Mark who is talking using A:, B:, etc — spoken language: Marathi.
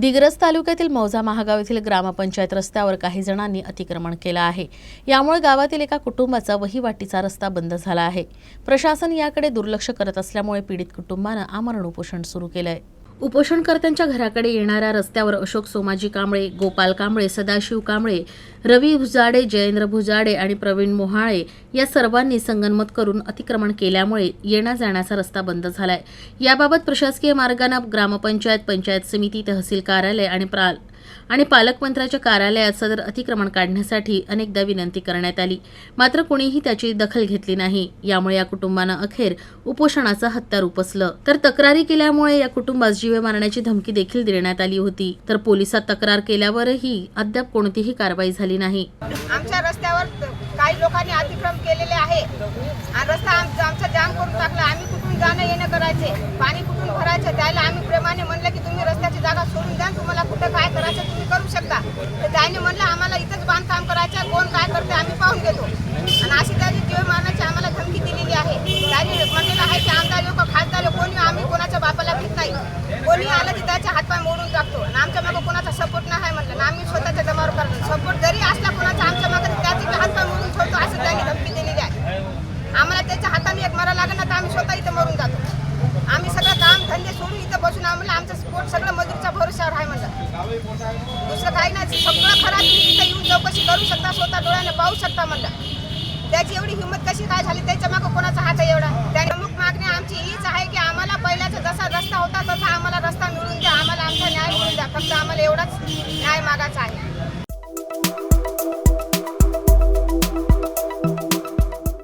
A: दिग्रस तालुक्यातील मौजा महागाव येथील ग्रामपंचायत रस्त्यावर काही जणांनी अतिक्रमण केलं आहे. यामुळे गावातील एका कुटुंबाचा वहिवाटीचा रस्ता बंद झाला आहे. प्रशासन याकडे दुर्लक्ष करत असल्यामुळे पीडित कुटुंबानं आमरण उपोषण सुरू केलं आहे उपोषणकर्त्यांच्या घराकडे येणाऱ्या रस्त्यावर अशोक सोमाजी कांबळे गोपाल कांबळे सदाशिव कांबळे रवी भुजाडे जयेंद्र भुजाडे आणि प्रवीण मोहाळे या सर्वांनी संगनमत करून अतिक्रमण केल्यामुळे येण्या जाण्याचा रस्ता बंद झालाय. याबाबत प्रशासकीय मार्गाने ग्रामपंचायत पंचायत समिती तहसील कार्यालय आणि प्रा आणि पालकमंत्र्याच्या कार्यालयात सदर अतिक्रमण काढण्यासाठी अनेकदा विनंती करण्यात आली. मात्र कोणीही त्याची दखल घेतली नाही. यामुळे या कुटुंबानं अखेर उपोषणाचं हत्यार उपसलं. तर तक्रारी केल्यामुळे या कुटुंबास जीवे मारण्याची धमकी देखील देण्यात आली होती. तर पोलिसात तक्रार केल्यावरही अद्याप कोणतीही कारवाई झाली नाही.
B: आमच्या रस्त्यावर काही लोकांनी अतिक्रम केलेले आहे. आणि रस्ता आमचा आमचा जाम करून टाकला. आम्ही कुठून जाणं येणं करायचे? पाणी कुठून भरायचं? त्याला आम्ही प्रेमाने म्हणलं की तुम्ही रस्त्याची जागा सोडून द्या तुम्हाला कुठं काय करायचं तुम्ही करू शकता तर त्याने म्हणलं आम्हाला इथंच बांधकाम करायचं कोण काय करते आम्ही पाहून घेतो. आणि अशी त्यांनी जीव मारण्याची आम्हाला धमकी दिलेली आहे. त्यांनी म्हणलेलं आहे की आमदार लोक खासदार लोक कोणी आम्ही कोणाच्या बापाला घेत नाही. कोणी आलं की त्याचे हातपाय मोडून टाकतो. आणि आमच्या मागं कोणाचा सपोर्ट नाही आहे म्हणलं. आम्ही स्वतःच्या जमावर करतो. सपोर्ट जरी असला कोणाचा आमच्या मागं त्याचे हातपाय मोडून सोडतो असं त्यांनी धमकी दिलेली आहे. आम्हाला त्याच्या हाताने एक मरा लागेल ना तर आम्ही स्वतः इथं मरून जातो. आम्ही सगळं काम धंदे सोडून इथं बसून आम्हाला आमचं स्पोर्ट सगळं रस्त्यावर आहे म्हणलं दुसरं काही नाही सगळं खराब तुम्ही इथं येऊन चौकशी करू शकता स्वतः डोळ्याने पाहू शकता म्हणलं त्याची एवढी हिंमत कशी काय झाली त्याच्या मागं कोणाचा हात आहे एवढा? त्याने प्रमुख मागणी आमची हीच आहे की आम्हाला पहिल्याचा जसा रस्ता होता तसा आम्हाला रस्ता मिळून द्या आम्हाला आमचा न्याय मिळून द्या फक्त आम्हाला एवढाच न्याय मागायचा आहे.